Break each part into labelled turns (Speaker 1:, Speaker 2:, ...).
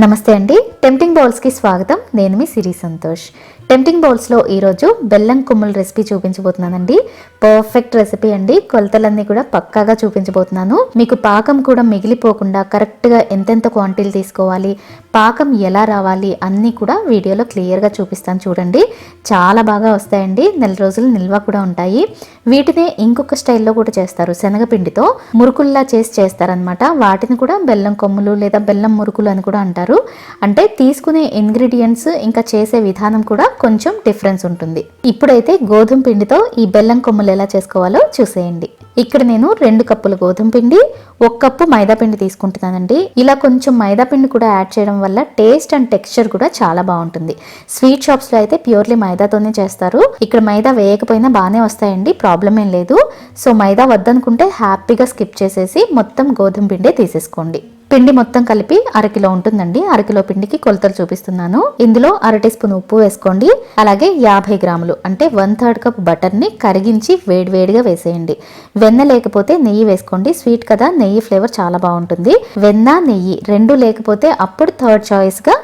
Speaker 1: నమస్తే అండి. టెంప్టింగ్ బౌల్స్కి స్వాగతం. నేను మీ సిరి సంతోష్. టెంప్టింగ్ బౌల్స్లో ఈరోజు బెల్లం కొమ్ముల రెసిపీ చూపించబోతున్నానండి. పర్ఫెక్ట్ రెసిపీ అండి. కొలతలన్నీ కూడా పక్కాగా చూపించబోతున్నాను. మీకు పాకం కూడా మిగిలిపోకుండా కరెక్ట్గా ఎంతెంత క్వాంటిటీలు తీసుకోవాలి పాకం ఎలా రావాలి అన్నీ కూడా వీడియోలో క్లియర్గా చూపిస్తాను చూడండి. చాలా బాగా వస్తాయండి. నెల రోజులు నిల్వ కూడా ఉంటాయి. వీటినే ఇంకొక స్టైల్లో కూడా చేస్తారు. శనగపిండితో మురుకుల్లా చేసి చేస్తారనమాట వాటిని కూడా బెల్లం కొమ్ములు లేదా బెల్లం మురుకులు అని కూడా అంటారు. అంటే తీసుకునే ఇంగ్రీడియంట్స్ ఇంకా చేసే విధానం కూడా కొంచెం డిఫరెన్స్ ఉంటుంది. ఇప్పుడైతే గోధుమ పిండితో ఈ బెల్లం కొమ్ములు ఎలా చేసుకోవాలో చూసేయండి. ఇక్కడ నేను రెండు కప్పుల గోధుమ పిండి ఒక కప్పు మైదా పిండి తీసుకుంటున్నానండి. ఇలా కొంచెం మైదా పిండి కూడా యాడ్ చేయడం వల్ల టేస్ట్ అండ్ టెక్స్చర్ కూడా చాలా బాగుంటుంది. స్వీట్ షాప్స్లో అయితే ప్యూర్లీ మైదాతోనే చేస్తారు. ఇక్కడ మైదా వేయకపోయినా బాగానే వస్తాయండి ప్రాబ్లం ఏం లేదు. సో మైదా వద్దనుకుంటే హ్యాపీగా స్కిప్ చేసేసి మొత్తం గోధుమ పిండే తీసేసుకోండి. పిండి మొత్తం కలిపి అరకిలో ఉంటుందండి. అరకిలో పిండికి కొలతలు చూపిస్తున్నాను. ఇందులో అర టీ స్పూన్ ఉప్పు వేసుకోండి. అలాగే యాభై గ్రాములు అంటే వన్ థర్డ్ కప్ బటర్ని కరిగించి వేడివేడిగా వేసేయండి. వెన్న లేకపోతే నెయ్యి వేసుకోండి. స్వీట్ కదా నెయ్యి ఫ్లేవర్ చాలా బాగుంటుంది. వెన్న నెయ్యి రెండు లేకపోతే అప్పుడు థర్డ్ చాయిస్గా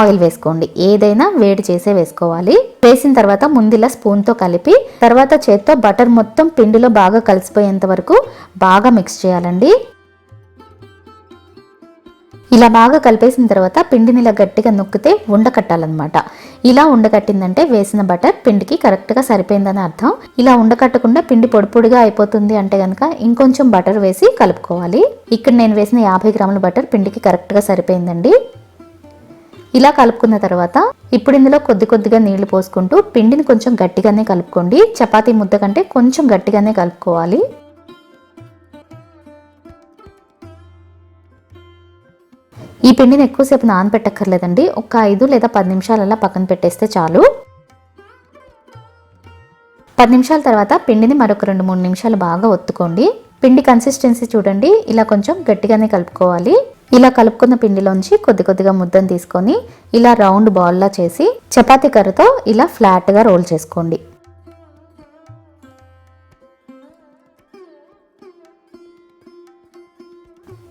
Speaker 1: ఆయిల్ వేసుకోండి. ఏదైనా వేడి చేసే వేసుకోవాలి. వేసిన తర్వాత ముందులా స్పూన్తో కలిపి తర్వాత చేత్తో బటర్ మొత్తం పిండిలో బాగా కలిసిపోయేంత వరకు బాగా మిక్స్ చేయాలండి. ఇలా బాగా కలిపేసిన తర్వాత పిండిని ఇలా గట్టిగా నొక్కితే ఉండకట్టాలన్నమాట ఇలా ఉండకట్టిందంటే వేసిన బటర్ పిండికి కరెక్ట్గా సరిపోయిందని అర్థం. ఇలా ఉండకట్టకుండా పిండి పొడి పొడిగా అయిపోతుంది అంటే కనుక ఇంకొంచెం బటర్ వేసి కలుపుకోవాలి. ఇక్కడ నేను వేసిన యాభై గ్రాముల బటర్ పిండికి కరెక్ట్గా సరిపోయిందండి. ఇలా కలుపుకున్న తర్వాత ఇప్పుడు ఇందులో కొద్ది కొద్దిగా నీళ్ళు పోసుకుంటూ పిండిని కొంచెం గట్టిగానే కలుపుకోండి. చపాతీ ముద్ద కంటే కొంచెం గట్టిగానే కలుపుకోవాలి. ఈ పిండిని ఎక్కువసేపు నానబెట్టక్కర్లేదండి. ఒక ఐదు లేదా పది నిమిషాలలా పక్కన పెట్టేస్తే చాలు. పది నిమిషాల తర్వాత పిండిని మరొక రెండు మూడు నిమిషాలు బాగా ఒత్తుకోండి. పిండి కన్సిస్టెన్సీ చూడండి. ఇలా కొంచెం గట్టిగానే కలుపుకోవాలి. ఇలా కలుపుకున్న పిండిలోంచి కొద్ది కొద్దిగా ముద్దను తీసుకొని ఇలా రౌండ్ బాల్లా చేసి చపాతీ కర్రతో ఇలా ఫ్లాట్గా రోల్ చేసుకోండి.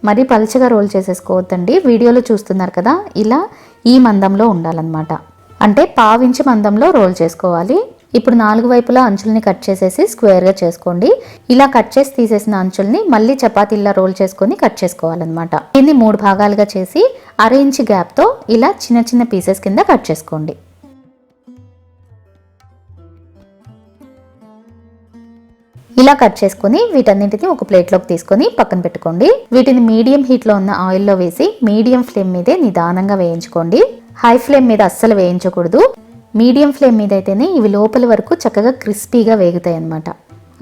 Speaker 1: మరీ పలుచగా రోల్ చేసేసుకోవద్దండి. వీడియోలో చూస్తున్నారు కదా ఇలా ఈ మందంలో ఉండాలన్నమాట. అంటే పావించి మందంలో రోల్ చేసుకోవాలి. ఇప్పుడు నాలుగు వైపులా అంచుల్ని కట్ చేసేసి స్క్వేర్గా చేసుకోండి. ఇలా కట్ చేసి తీసేసిన అంచుల్ని మళ్ళీ చపాతీలా రోల్ చేసుకొని కట్ చేసుకోవాలన్నమాట. దీన్ని మూడు భాగాలుగా చేసి అర ఇంచ్ గ్యాప్తో ఇలా చిన్న చిన్న పీసెస్ కింద కట్ చేసుకోండి. ఇలా కట్ చేసుకుని వీటన్నింటిని ఒక ప్లేట్లోకి తీసుకొని పక్కన పెట్టుకోండి. వీటిని మీడియం హీట్లో ఉన్న ఆయిల్లో వేసి మీడియం ఫ్లేమ్ మీదే నిదానంగా వేయించుకోండి. హై ఫ్లేమ్ మీద అస్సలు వేయించకూడదు. మీడియం ఫ్లేమ్ మీద అయితేనే ఇవి లోపల వరకు చక్కగా క్రిస్పీగా వేగుతాయి అన్నమాట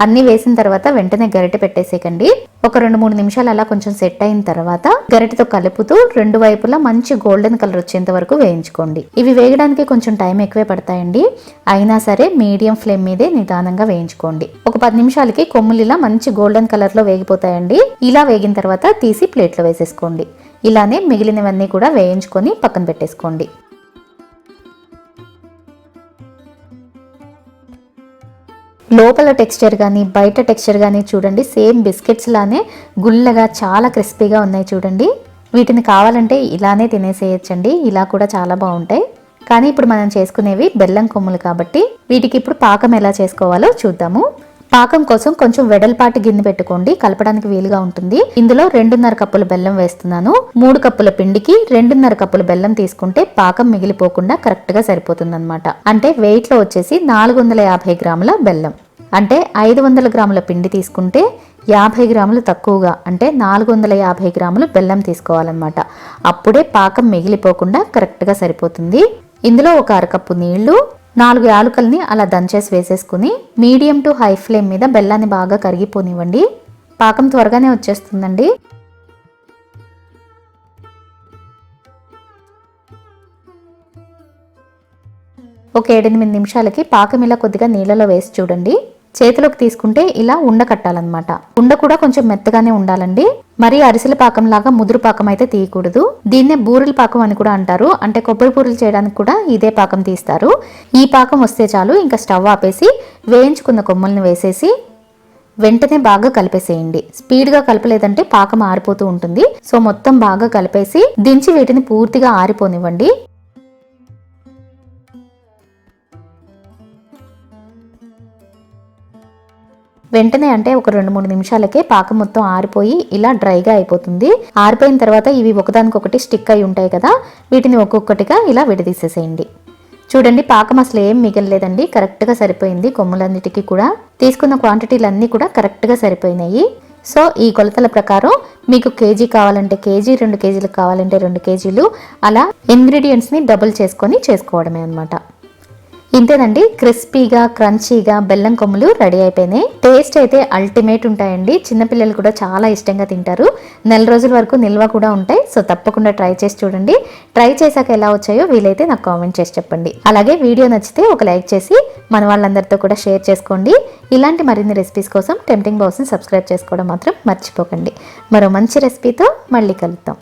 Speaker 1: అన్నీ వేసిన తర్వాత వెంటనే గరిటె పెట్టేసేకండి ఒక రెండు మూడు నిమిషాలు అలా కొంచెం సెట్ అయిన తర్వాత గరిటెతో కలుపుతూ రెండు వైపులా మంచి గోల్డెన్ కలర్ వచ్చేంత వరకు వేయించుకోండి. ఇవి వేయడానికి కొంచెం టైం ఎక్కువే పడతాయండి. అయినా సరే మీడియం ఫ్లేమ్ మీదే నిదానంగా వేయించుకోండి. ఒక పది నిమిషాలకి కొమ్ములు ఇలా మంచి గోల్డెన్ కలర్లో వేగిపోతాయండి. ఇలా వేగిన తర్వాత తీసి ప్లేట్లో వేసేసుకోండి. ఇలానే మిగిలినవన్నీ కూడా వేయించుకొని పక్కన పెట్టేసుకోండి. లోపల టెక్స్చర్ కానీ బయట టెక్స్చర్ కానీ చూడండి సేమ్ బిస్కెట్స్ లానే గుల్లగా చాలా క్రిస్పీగా ఉన్నాయి చూడండి. వీటిని కావాలంటే ఇలానే తినేసేయచ్చండి ఇలా కూడా చాలా బాగుంటాయి. కానీ ఇప్పుడు మనం చేసుకునేవి బెల్లం కొమ్ములు కాబట్టి వీటికి ఇప్పుడు పాకం ఎలా చేసుకోవాలో చూద్దాము. పాకం కోసం కొంచెం వెడల్పాటి గిన్నె పెట్టుకోండి. కలపడానికి వీలుగా ఉంటుంది. ఇందులో రెండున్నర కప్పుల బెల్లం వేస్తున్నాను. మూడు కప్పుల పిండికి రెండున్నర కప్పుల బెల్లం తీసుకుంటే పాకం మిగిలిపోకుండా కరెక్ట్గా సరిపోతుంది అనమాట అంటే వెయిట్లో వచ్చేసి నాలుగు వందల యాభై గ్రాముల బెల్లం. అంటే ఐదు వందల గ్రాముల పిండి తీసుకుంటే యాభై గ్రాములు తక్కువగా అంటే నాలుగు వందల యాభై గ్రాములు బెల్లం తీసుకోవాలన్నమాట. అప్పుడే పాకం మిగిలిపోకుండా కరెక్ట్గా సరిపోతుంది. ఇందులో ఒక అరకప్పు నీళ్ళు నాలుగు యాలుకల్ని అలా దంచేసి వేసేసుకుని మీడియం టు హై ఫ్లేమ్ మీద బెల్లాన్ని బాగా కరిగిపోనివ్వండి. పాకం త్వరగానే వచ్చేస్తుందండి. ఒక ఏడెనిమిది నిమిషాలకి పాకం ఇలా కొద్దిగా నీళ్ళలో వేసి చూడండి. చేతిలోకి తీసుకుంటే ఇలా ఉండ కట్టాలన్నమాట. ఉండ కూడా కొంచెం మెత్తగానే ఉండాలండి. మరి అరిసెల పాకం లాగా ముదురు పాకం అయితే తీయకూడదు. దీన్నే బూరెల పాకం అని కూడా అంటారు. అంటే కొబ్బరి బూరెలు చేయడానికి కూడా ఇదే పాకం తీస్తారు. ఈ పాకం వస్తే చాలు ఇంకా స్టవ్ ఆపేసి వేయించుకున్న కొమ్మల్ని వేసేసి వెంటనే బాగా కలిపేసేయండి. స్పీడ్గా కలపలేదంటే పాకం ఆరిపోతూ ఉంటుంది. సో మొత్తం బాగా కలిపేసి దించి వీటిని పూర్తిగా ఆరిపోనివ్వండి. వెంటనే అంటే ఒక రెండు మూడు నిమిషాలకే పాకం మొత్తం ఆరిపోయి ఇలా డ్రైగా అయిపోతుంది. ఆరిపోయిన తర్వాత ఇవి ఒకదానికొకటి స్టిక్ అయి ఉంటాయి కదా వీటిని ఒక్కొక్కటిగా ఇలా విడదీసేసేయండి. చూడండి పాకం అసలు ఏం మిగలలేదండి కరెక్ట్గా సరిపోయింది కొమ్ములన్నిటికీ కూడా. తీసుకున్న క్వాంటిటీలన్నీ కూడా కరెక్ట్గా సరిపోయినాయి. సో ఈ కొలతల ప్రకారం మీకు కేజీ కావాలంటే కేజీ రెండు కేజీలు కావాలంటే రెండు కేజీలు అలా ఇంగ్రీడియంట్స్ని డబుల్ చేసుకొని చేసుకోవడమే అనమాట ఇంతేనండి క్రిస్పీగా క్రంచీగా బెల్లం కొమ్ములు రెడీ అయిపోయినాయి. టేస్ట్ అయితే అల్టిమేట్ ఉంటాయండి. చిన్నపిల్లలు కూడా చాలా ఇష్టంగా తింటారు. నెల రోజుల వరకు నిల్వ కూడా ఉంటాయి. సో తప్పకుండా ట్రై చేసి చూడండి. ట్రై చేశాక ఎలా వచ్చాయో వీలైతే నాకు కామెంట్ చేసి చెప్పండి. అలాగే వీడియో నచ్చితే ఒక లైక్ చేసి మన వాళ్ళందరితో కూడా షేర్ చేసుకోండి. ఇలాంటి మరిన్ని రెసిపీస్ కోసం టెంప్టింగ్ బాక్స్ని సబ్స్క్రైబ్ చేసుకోవడం మాత్రం మర్చిపోకండి. మరో మంచి రెసిపీతో మళ్ళీ కలుద్దాం.